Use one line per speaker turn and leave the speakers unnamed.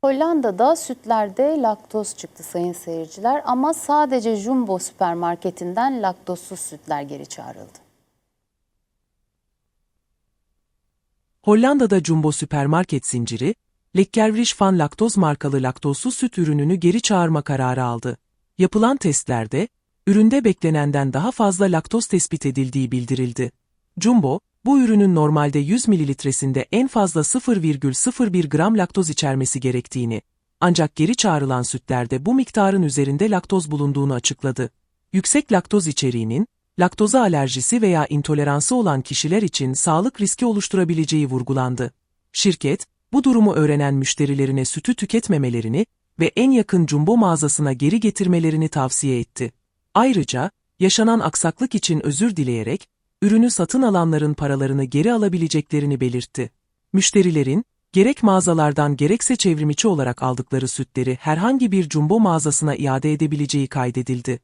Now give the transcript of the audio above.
Hollanda'da sütlerde laktoz çıktı sayın seyirciler ama sadece Jumbo süpermarketinden laktozsuz sütler geri çağrıldı.
Hollanda'da Jumbo süpermarket zinciri, Lekkerwisch van Laktoz markalı laktozsuz süt ürününü geri çağırma kararı aldı. Yapılan testlerde, üründe beklenenden daha fazla laktoz tespit edildiği bildirildi. Jumbo, bu ürünün normalde 100 mililitresinde en fazla 0,01 gram laktoz içermesi gerektiğini, ancak geri çağrılan sütlerde bu miktarın üzerinde laktoz bulunduğunu açıkladı. Yüksek laktoz içeriğinin, laktoza alerjisi veya intoleransı olan kişiler için sağlık riski oluşturabileceği vurgulandı. Şirket, bu durumu öğrenen müşterilerine sütü tüketmemelerini ve en yakın jumbo mağazasına geri getirmelerini tavsiye etti. Ayrıca, yaşanan aksaklık için özür dileyerek, ürünü satın alanların paralarını geri alabileceklerini belirtti. Müşterilerin, gerek mağazalardan gerekse çevrimiçi olarak aldıkları sütleri herhangi bir jumbo mağazasına iade edebileceği kaydedildi.